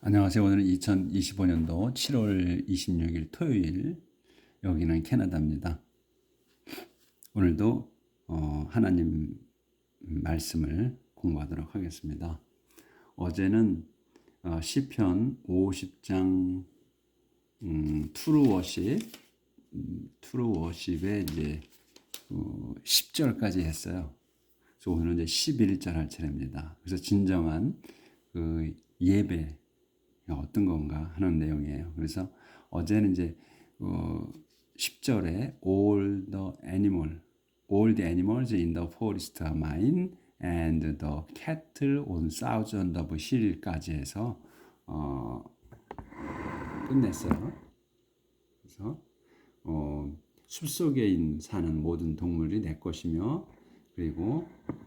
안녕하세요. 오늘은 2025년도 7월 26일 토요일 여기는 캐나다입니다. 오늘도 어, 하나님 말씀을 공부하도록 하겠습니다. 어제는 어, 시편 50장 음, 투루 워십 음, 투루 워십의 이제 어, 10절까지 했어요. 그래서 오늘은 이제 11절 할 차례입니다. 그래서 진정한 그 예배 어떤 건가 하는 내용이에요. 그래서 어제는 이제 어 10절에 all the animal, all the animals in the forest are mine and the cattle on thousand of hill까지 해서 어 끝냈어요. 그래서 어 숲속에 사는 모든 동물이 내 것이며 그리고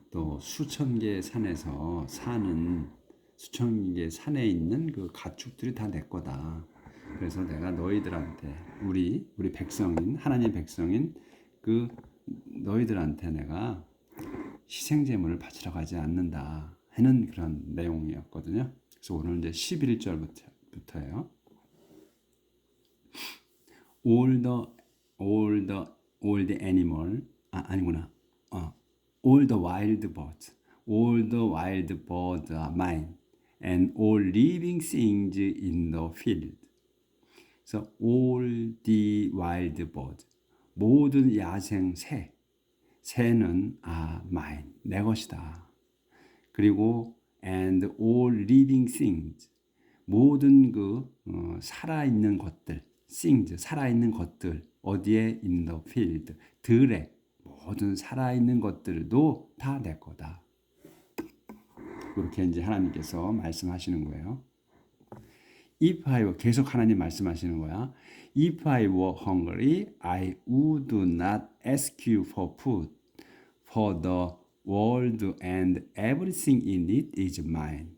또 수천 개의 산에서 사는 수천 개 산에 있는 그 가축들이 다 내 거다. 그래서 내가 너희들한테 우리 우리 백성인 하나님 백성인 그 너희들한테 내가 희생 제물을 바치러 가지 않는다 하는 그런 내용이었거든요. 그래서 오늘 이제 11절부터부터예요. all the all the all the animal 아 아니구나. 어 all the wild birds all the wild birds are mine and all living things in the field. 그래서 all the wild birds 모든 야생 새 새는 아 mine 내 것이다. 그리고 and all living things 모든 그 어, 살아 있는 것들 things 살아 있는 것들 어디에 in the field 들에 모든 살아 있는 것들도 다 내 거다. 그렇게 이제 하나님께서 말씀하시는 거예요. If I were 계속 하나님 말씀하시는 거야. If I were hungry, I would not ask you for food. For the world and everything in it is mine.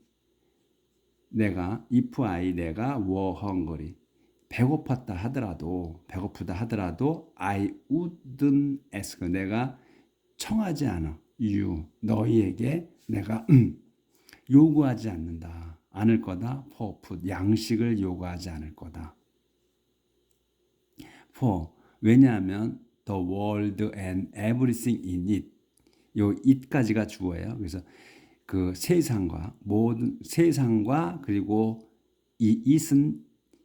내가 if I 내가 were hungry 배고팠다 하더라도 배고프다 하더라도 I wouldn't ask 내가 청하지 않아 you 너희에게 내가 요구하지 않는다. 않을 거다. for. 양식을 요구하지 않을 거다. for 왜냐하면 the world and everything in it. 요 it까지가 주어예요. 그래서 그 세상과 모든 세상과 그리고 이 it은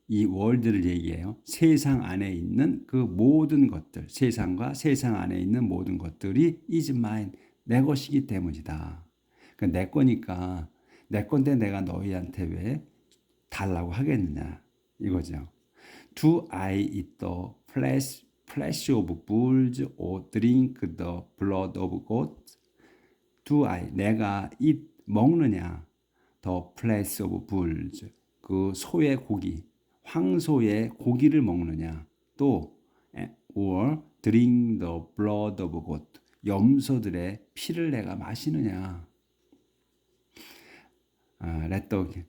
이 월드를 얘기해요. 세상 안에 있는 그 모든 것들, 세상과 세상 안에 있는 모든 것들이 is mine, 내 것이기 때문이다. 그러니까 내 거니까 내 건데 내가 너희한테 왜 달라고 하겠느냐 이거죠. Do I eat the flesh, flesh of bulls or drink the blood of goats? Do I 내가 eat 먹느냐 the flesh of bulls 그 소의 고기 황소의 고기를 먹느냐 또 or drink the blood of goat 염소들의 피를 내가 마시느냐 아, the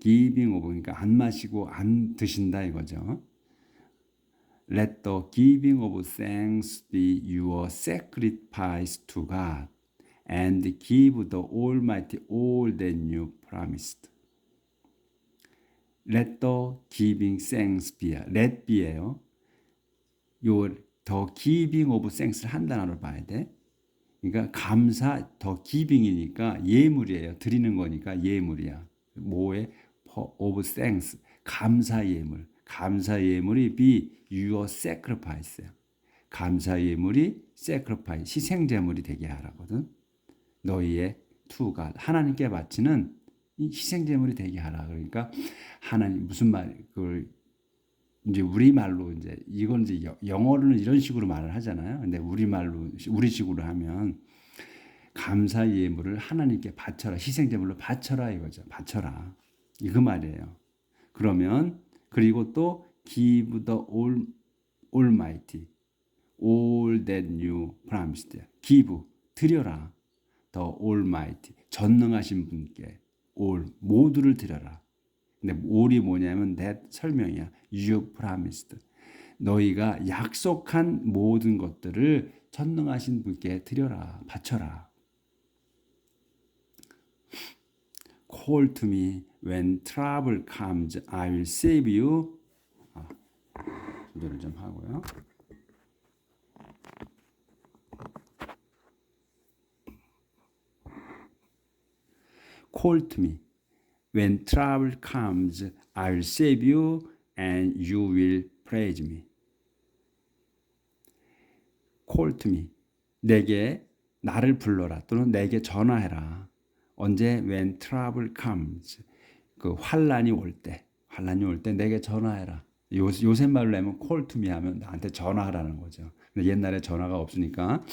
giving of 그러니까 안 마시고 안 드신다 이거죠. Let the giving of thanks be your sacrifice to God and give the Almighty all that you promised. Let the giving thanks be. Let be예요. 요 the giving of thanks를 한 단어로 봐야 돼. 그러니까 감사 더 기빙이니까 예물이에요. 드리는 거니까 예물이야. 뭐에 of thanks 감사 예물. 감사 예물이 be your sacrifice야. 감사 예물이 sacrifice 희생 제물이 되게 하라거든. 너희의 투가 하나님께 바치는 희생 제물이 되게 하라. 그러니까 하나님 무슨 말 그걸 이제 우리 말로 이제 이건 이제 영어로는 이런 식으로 말을 하잖아요. 근데 우리 말로 우리식으로 하면 감사 예물을 하나님께 바쳐라 희생 제물로 바쳐라 이거죠. 바쳐라 이그 말이에요. 그러면 그리고 또 give the all almighty all that you promised give 드려라 the almighty 전능하신 분께 all 모두를 드려라. 근데 all이 뭐냐면 that 설명이야. You promised. 너희가 약속한 모든 것들을 전능하신 분께 드려라, 바쳐라. call to me when trouble comes. I will save you. 아, 조절을 좀 하고요. call to me when trouble comes. I will save you and you will praise me. call to me. 내게 나를 불러라 또는 내게 전화해라. 언제 when trouble comes 그 환란이 올 때, 환란이 올 때 내게 전화해라. 요, 요새 말로 하면 call to me 하면 나한테 전화하라는 거죠. 근데 옛날에 전화가 없으니까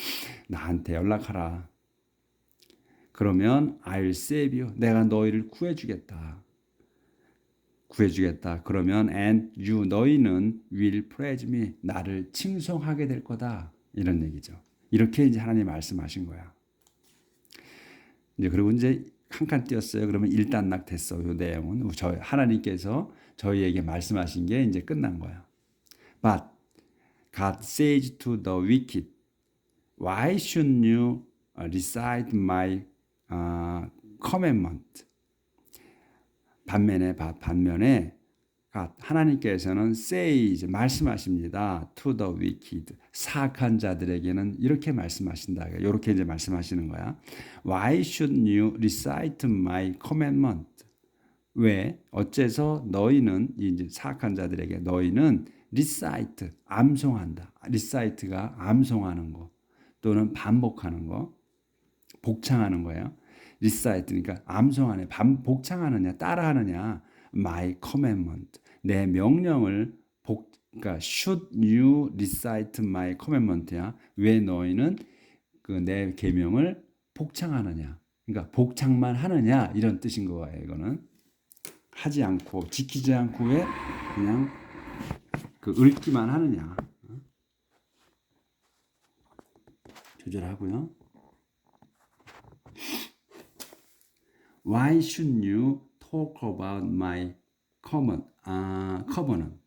나한테 연락하라. 그러면 I'll save you. 내가 너희를 구해주겠다. 구해주겠다. 그러면 and you 너희는 will praise me. 나를 칭송하게 될 거다. 이런 얘기죠. 이렇게 이제 하나님 말씀하신 거야. 이제 그리고 이제 한 칸 띄었어요. 그러면 일단락 됐어. 요 내용은 저 하나님께서 저희에게 말씀하신 게 이제 끝난 거야. But God says to the wicked, Why should you recite my uh, commandment? 반면에 반면에 하나님께서는 say 말씀하십니다. to the wicked 사악한 자들에게는 이렇게 말씀하신다. 이렇게 이제 말씀하시는 거야. Why should you recite my commandment? 왜 어째서 너희는 이제 사악한 자들에게 너희는 recite 암송한다. recite가 암송하는 거 또는 반복하는 거 복창하는 거예요. recite. 그러니까 암송하네. 반 복창하느냐 따라하느냐. My commandment. 내 명령을 복 그러니까 should you recite my commandment야. 왜 너희는 그 내 계명을 복창하느냐. 그러니까 복창만 하느냐. 이런 뜻인 거예요 이거는. 하지 않고 지키지 않고 왜 그냥 그 읽기만 하느냐. 조절하고요 Why should you talk about my common, 아, covenant?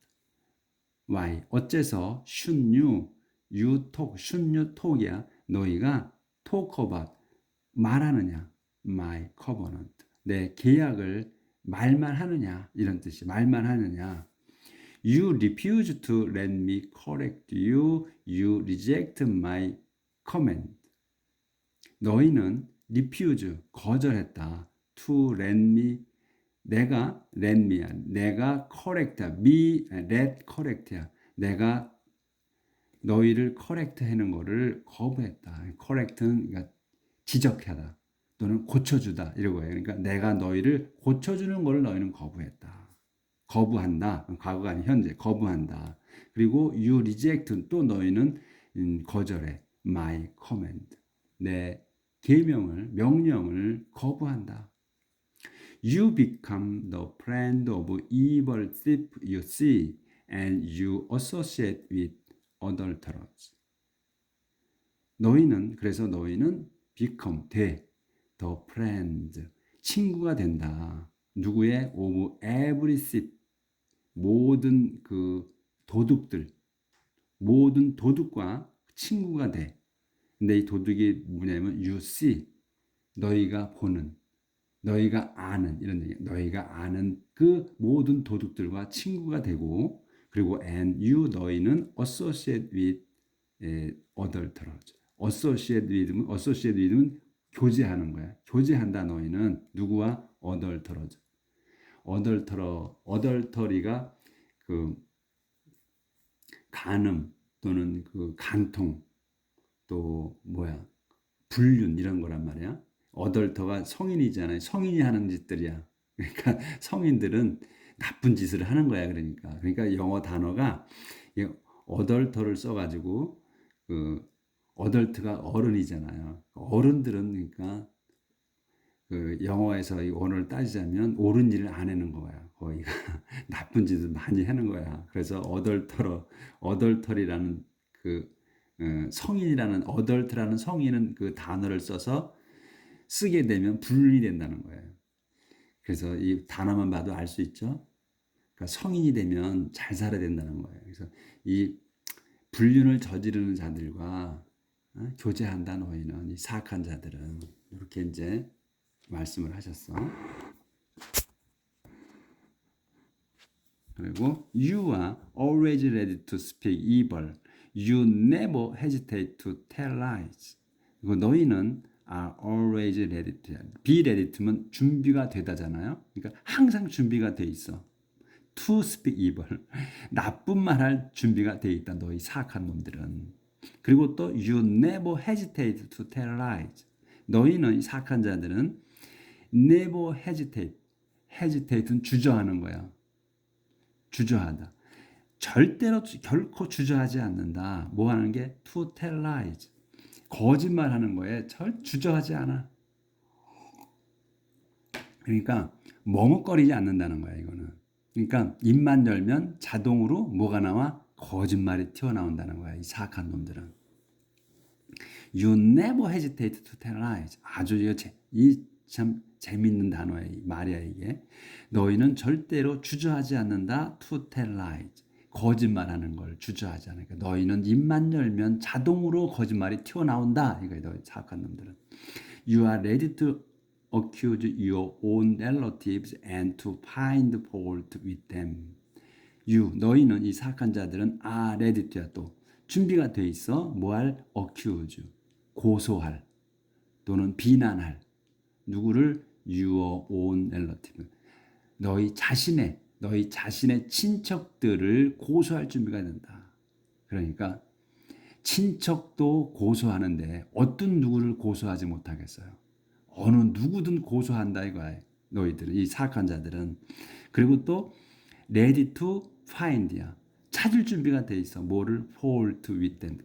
Why? 어째서 should you, you talk, should you talk이야. 너희가 talk about, 말하느냐. my covenant. 내 계약을 말만 하느냐. 이런 뜻이 말만 하느냐. You refuse to let me correct you. You reject my command. 너희는 refuse, 거절했다. to let me 내가 let me야. 내가 correct야. me let correct야. 내가 너희를 correct 하는 거를 거부했다. correct는 그러니까 지적하다 또는 고쳐주다 이러고 해요. 그러니까 내가 너희를 고쳐주는 거를 너희는 거부했다. 거부한다. 과거가 아닌 현재 거부한다. 그리고 you reject 또 너희는 음, 거절해. my command 내 계명을 명령을 거부한다. You become the friend of evil thief you see, and you associate with adulterers. 너희는 그래서 너희는 become 돼 the friend 친구가 된다. 누구의 of every thief 모든 그 도둑들 모든 도둑과 친구가 돼. 근데 이 도둑이 뭐냐면 you see 너희가 보는 너희가 아는 이런 얘기. 너희가 아는 그 모든 도둑들과 친구가 되고 그리고 and you 너희는 associate with 에, adulterers. associate with는 associate with는 교제하는 거야. 교제한다 너희는 누구와 adulterers. adulterer adultery가 그 간음 또는 그 간통 또 뭐야 불륜 이런 거란 말이야. 어덜터가 성인이잖아요. 성인이 하는 짓들이야. 그러니까 성인들은 나쁜 짓을 하는 거야. 그러니까 그러니까 영어 단어가 어덜터를 써가지고 그 어덜트가 어른이잖아요. 어른들은 그러니까 그 영어에서 이 원어를 따지자면 옳은 일을 안 하는 거야. 거의가 나쁜 짓을 많이 하는 거야. 그래서 어덜터러 어덜터리라는 그 어, 그 성인이라는 어덜트라는 성인은 그 단어를 써서 쓰게 되면 분리된다는 거예요. 그래서 이 단어만 봐도 알 수 있죠. 그러니까 성인이 되면 잘 살아야 된다는 거예요. 그래서 이 불륜을 저지르는 자들과 어, 교제한다 너희는 이 사악한 자들은 이렇게 이제 말씀을 하셨어. 그리고 you are always ready to speak evil. You never hesitate to tell lies. 그리고 너희는 are always ready to. be ready to면 준비가 되다잖아요. 그러니까 항상 준비가 돼 있어. to speak evil. 나쁜 말 할 준비가 돼 있다. 너희 사악한 놈들은. 그리고 또 you never hesitate to tell lies. 너희는 이 사악한 자들은 never hesitate. hesitate는 주저하는 거야. 주저하다. 절대로 주- 결코 주저하지 않는다. 뭐 하는 게 to tell lies. 거짓말 하는 거에 절 주저하지 않아. 그러니까 머뭇거리지 않는다는 거야, 이거는. 그러니까 입만 열면 자동으로 뭐가 나와? 거짓말이 튀어나온다는 거야, 이 사악한 놈들은. You never hesitate to tell lies. 아주 이참 재밌는 단어야, 이 말이야 이게. 너희는 절대로 주저하지 않는다. To tell lies. 거짓말하는 걸 주저하지 않으니까 너희는 입만 열면 자동으로 거짓말이 튀어나온다. 이거야, 너희 사악한 놈들은. You are ready to accuse your own relatives and to find fault with them. You 너희는 이 사악한 자들은 아 레디트야 또. 준비가 돼 있어. 뭐할? accuse 고소할 또는 비난할. 누구를? your own relative. 너희 자신의 너희 자신의 친척들을 고소할 준비가 된다. 그러니까 친척도 고소하는데 어떤 누구를 고소하지 못하겠어요. 어느 누구든 고소한다 이거야. 너희들은 이 사악한 자들은 그리고 또 ready to find야. 찾을 준비가 돼 있어. 뭐를 fault.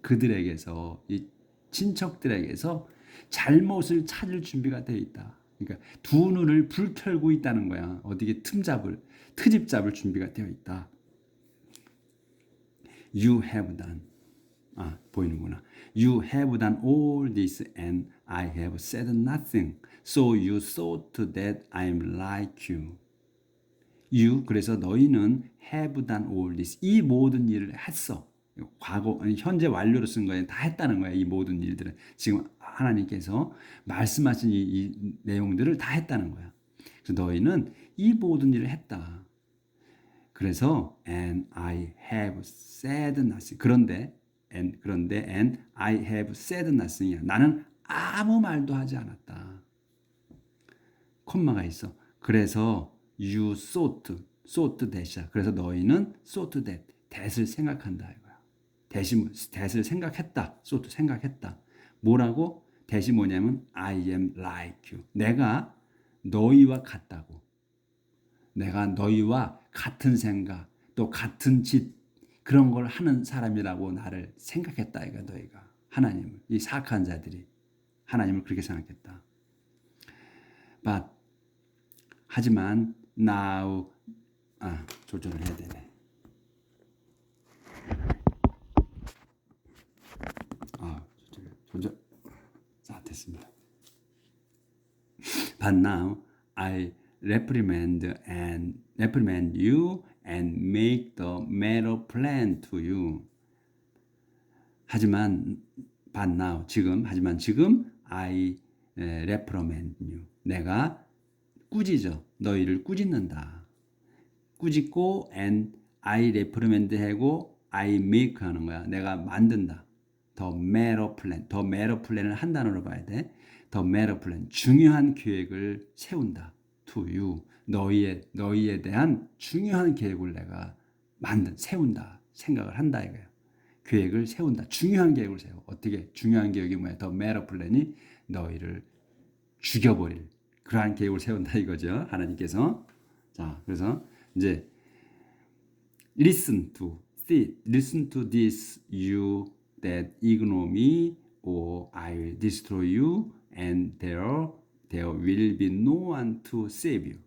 그들에게서 이 친척들에게서 잘못을 찾을 준비가 돼 있다. 그러니까 두 눈을 불 켜고 있다는 거야. 어디게 틈 잡을 트집 잡을 준비가 되어 있다. You have done. 아, 보이는구나. You have done all this and I have said nothing. So you thought that I'm like you. You 그래서 너희는 have done all this 이 모든 일을 했어. 과거 현재 완료로 쓴 거에 다 했다는 거야. 이 모든 일들은 지금 하나님께서 말씀하신 이, 이 내용들을 다 했다는 거야. 그래서 너희는 이 모든 일을 했다. 그래서 and I have said nothing. 그런데 and 그런데 and I have said nothing이야. 나는 아무 말도 하지 않았다. 콤마가 있어. 그래서 you thought, thought that이야. 그래서 너희는 thought that, that을 생각한다 that이 that을 생각했다. thought 생각했다. 뭐라고? that이 뭐냐면 I am like you. 내가 너희와 같다고. 내가 너희와 같은 생각, 또 같은 짓 그런 걸 하는 사람이라고 나를 생각했다 이거 너희가 하나님을 이 사악한 자들이 하나님을 그렇게 생각했다. But 하지만 now 아 조절을 해야 되네. 아 조절 조절 자 됐습니다. But now I reprimand and reprimand you and make the matter plain to you. 하지만 but now 지금 하지만 지금 I 에, reprimand you. 내가 꾸짖어 너희를 꾸짖는다. 꾸짖고 and I reprimand 하고 I make 하는 거야. 내가 만든다. 더 matter plan, 더 matter plan을 한 단어로 봐야 돼. 더 matter plan, 중요한 계획을 세운다. To you, 너희에 너희에 대한 중요한 계획을 내가 만든 세운다. 생각을 한다 이거야. 계획을 세운다. 중요한 계획을 세워. 어떻게 중요한 계획이 뭐야? 더 matter plan이 너희를 죽여버릴 그러한 계획을 세운다 이거죠. 하나님께서 자 그래서 이제 listen to see listen to this you that ignore me or I will destroy you and there there will be no one to save you.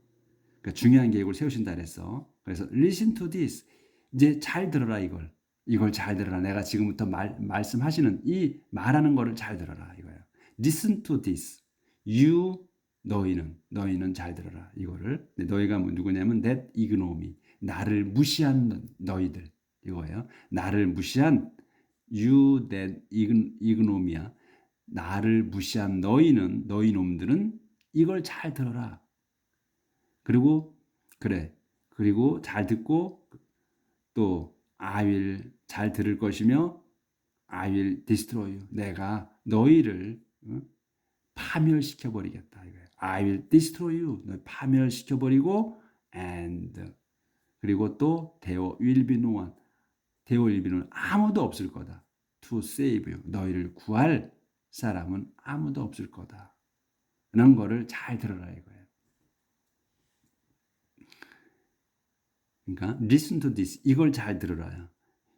그러니까 중요한 계획을 세우신다 그랬어. 그래서 listen to this 이제 잘 들어라 이걸 이걸 잘 들어라. 내가 지금부터 말 말씀하시는 이 말하는 거를 잘 들어라 이거예요. listen to this you 너희는 너희는 잘 들어라 이거를 너희가 뭐 누구냐면 that ignore me 나를 무시한 너희들 이거예요. 나를 무시한 you that ignore me야. 나를 무시한 너희는 너희 놈들은 이걸 잘 들어라. 그리고 그래. 그리고 잘 듣고 또 will 잘 들을 것이며 destroy you. 내가 너희를 어? 파멸시켜 버리겠다 이거예요. I will destroy you. 너 파멸시켜 버리고 and 그리고 또 there will be no no one. 아무도 없을 거다. to save you. 너희를 구할 사람은 아무도 없을 거다. 라는 거를 잘 들어라 이거예요. 그러니까 listen to this. 이걸 잘 들어라요.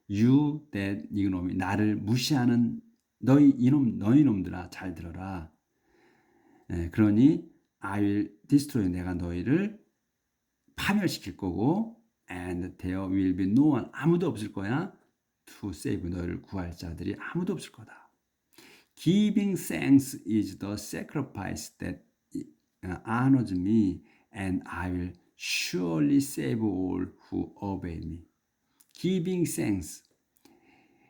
You that 이놈이 나를 무시하는 너희 이놈 너희 놈들아 잘 들어라. 예, 그러니 I will destroy 내가 너희를 파멸시킬 거고 and there will be no one 아무도 없을 거야 to save 너희를 구할 자들이 아무도 없을 거다. Giving thanks is the sacrifice that honors me and I will surely save all who obey me. Giving thanks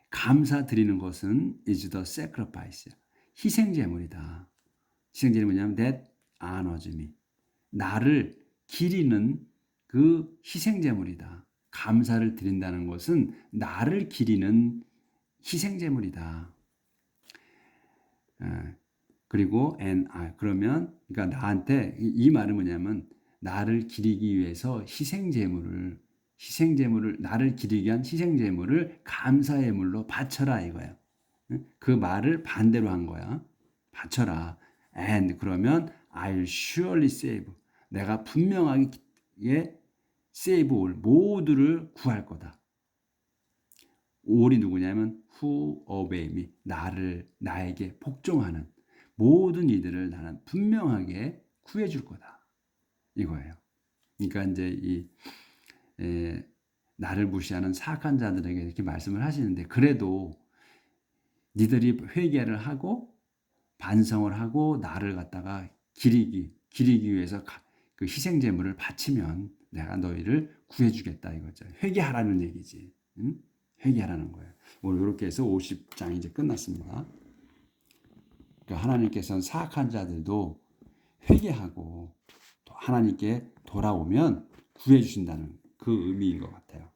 감사 드리는 것은 is the sacrifice 희생 제물이다. 희생 제물이 뭐냐면 that honors me 나를 기리는 그 희생 제물이다. 감사를 드린다는 것은 나를 기리는 희생 제물이다. 그리고 and I 그러면 그러니까 나한테 이 말은 뭐냐면 나를 기리기 위해서 희생 제물을 희생 제물을 나를 기리기 위한 희생 제물을 감사의 물로 바쳐라 이거예요. 그 말을 반대로 한 거야. 바쳐라. And 그러면 I'll surely save. 내가 분명하게 save 모두를 구할 거다. all이 누구냐면 who obey 나를 나에게 복종하는 모든 이들을 나는 분명하게 구해 줄 거다. 이거예요. 그러니까 이제 이 에, 나를 무시하는 사악한 자들에게 이렇게 말씀을 하시는데 그래도 니들이 회개를 하고 반성을 하고 나를 갖다가 기리기 기리기 위해서 그 희생 제물을 바치면 내가 너희를 구해 주겠다 이거죠. 회개하라는 얘기지. 응? 회개하라는 거예요. 오늘 이렇게 해서 50장 이제 끝났습니다. 그러니까 하나님께서는 사악한 자들도 회개하고 또 하나님께 돌아오면 구해 주신다는 그 의미인 것 같아요.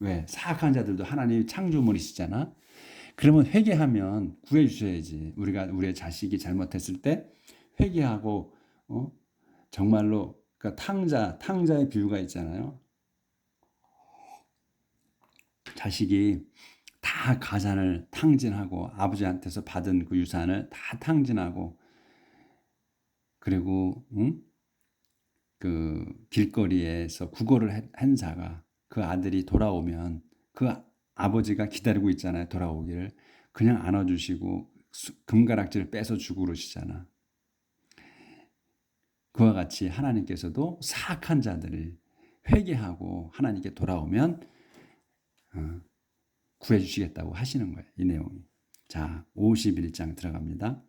왜? 사악한 자들도 하나님이 창조물이시잖아. 그러면 회개하면 구해 주셔야지. 우리가 우리의 자식이 잘못했을 때 회개하고 어? 정말로 그 탕자 탕자의 비유가 있잖아요. 자식이 다 가산을 탕진하고 아버지한테서 받은 그 유산을 다 탕진하고 그리고 응? 그 길거리에서 구걸을 한 자가 그 아들이 돌아오면 그 아버지가 기다리고 있잖아요. 돌아오기를 그냥 안아주시고 금가락지를 뺏어 주고 그러시잖아. 그와 같이 하나님께서도 사악한 자들을 회개하고 하나님께 돌아오면 어, 구해 주시겠다고 하시는 거예요. 이 내용이. 자, 51장 들어갑니다.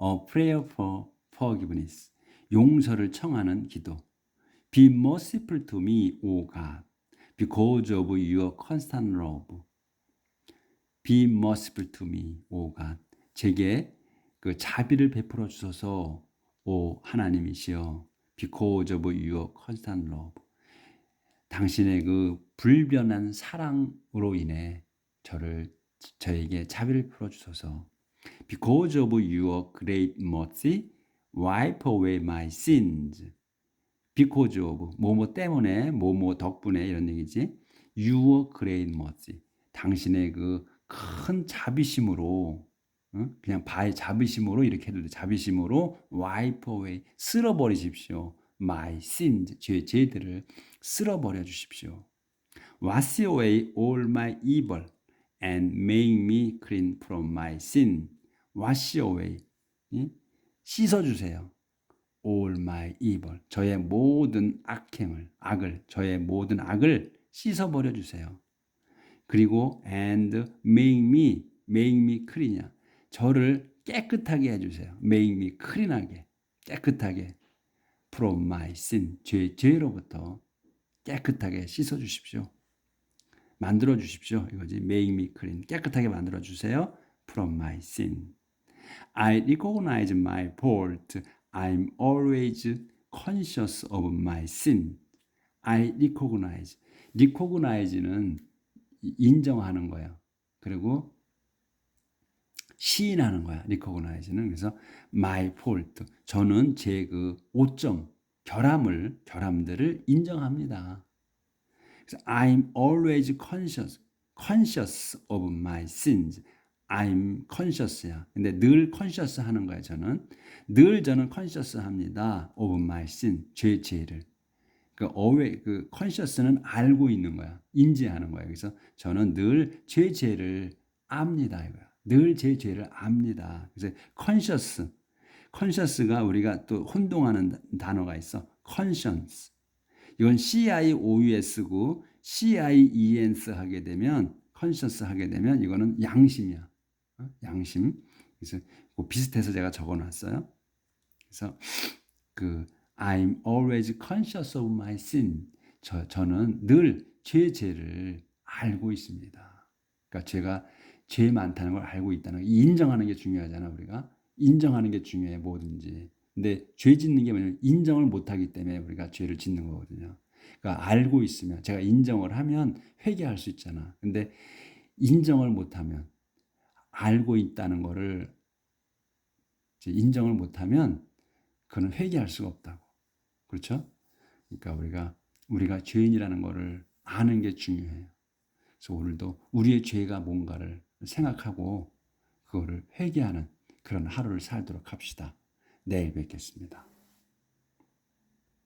A prayer for forgiveness. 용서를 청하는 기도. Be merciful to me, O God, because of your constant love. Be merciful to me, O God. 제게 그 자비를 베풀어 주소서, 오 하나님이시여. Because of your constant love. 당신의 그 불변한 사랑으로 인해 저를 저에게 자비를 풀어 주소서. Because of your great mercy, wipe away my sins. because of 뭐뭐 때문에 뭐뭐 덕분에 이런 얘기지. your great mercy. 당신의 그 큰 자비심으로 그냥 바의 자비심으로 이렇게 해도 돼. 자비심으로 wipe away 쓸어버리십시오. my sins 제 죄들을 쓸어버려 주십시오. wash away all my evil and make me clean from my sin. wash away 씻어 주세요. all my evil 저의 모든 악행을 악을 저의 모든 악을 씻어 버려 주세요. 그리고 and make me make me clean이야. 저를 깨끗하게 해 주세요. make me clean하게 깨끗하게 from my sin 죄 죄로부터 깨끗하게 씻어 주십시오. 만들어 주십시오. 이거지. make me clean 깨끗하게 만들어 주세요. from my sin. I recognize my fault. I'm always conscious of my sin. I recognize. recognize는 인정하는 거예요. 그리고 시인하는 거야. recognize는 그래서 my fault. 저는 제 그 오점, 결함을 결함들을 인정합니다. 그래서 I'm always conscious, conscious of my sins. I'm conscious야. 근데 늘 conscious 하는 거야, 저는. 늘 저는 conscious 합니다. of my sin. 죄, 죄를. 그 어웨 그 conscious는 알고 있는 거야. 인지하는 거야. 그래서 저는 늘제 죄를 압니다 이거야. 늘 제 죄를 압니다. 그래서 conscious. conscious가 우리가 또 혼동하는 단어가 있어. conscience. 이건 C-I-O-U-S고 C-I-E-N-S 하게 되면 conscious 하게 되면 이거는 양심이야. 어? 양심. 그래서 그 비슷해서 제가 적어놨어요. 그래서 그 I'm always conscious of my sin. 저, 저는 늘 제 죄를 알고 있습니다. 그러니까 제가 죄 많다는 걸 알고 있다는 거 인정하는 게 중요하잖아 우리가 인정하는 게 중요해 뭐든지. 근데 죄 짓는 게 뭐냐면 인정을 못하기 때문에 우리가 죄를 짓는 거거든요. 그러니까 알고 있으면 제가 인정을 하면 회개할 수 있잖아. 근데 인정을 못하면 알고 있다는 거를 인정을 못하면 그는 회개할 수가 없다고. 그렇죠? 그러니까 우리가 우리가 죄인이라는 거를 아는 게 중요해요. 그래서 오늘도 우리의 죄가 뭔가를 생각하고 그거를 회개하는 그런 하루를 살도록 합시다. 내일 뵙겠습니다.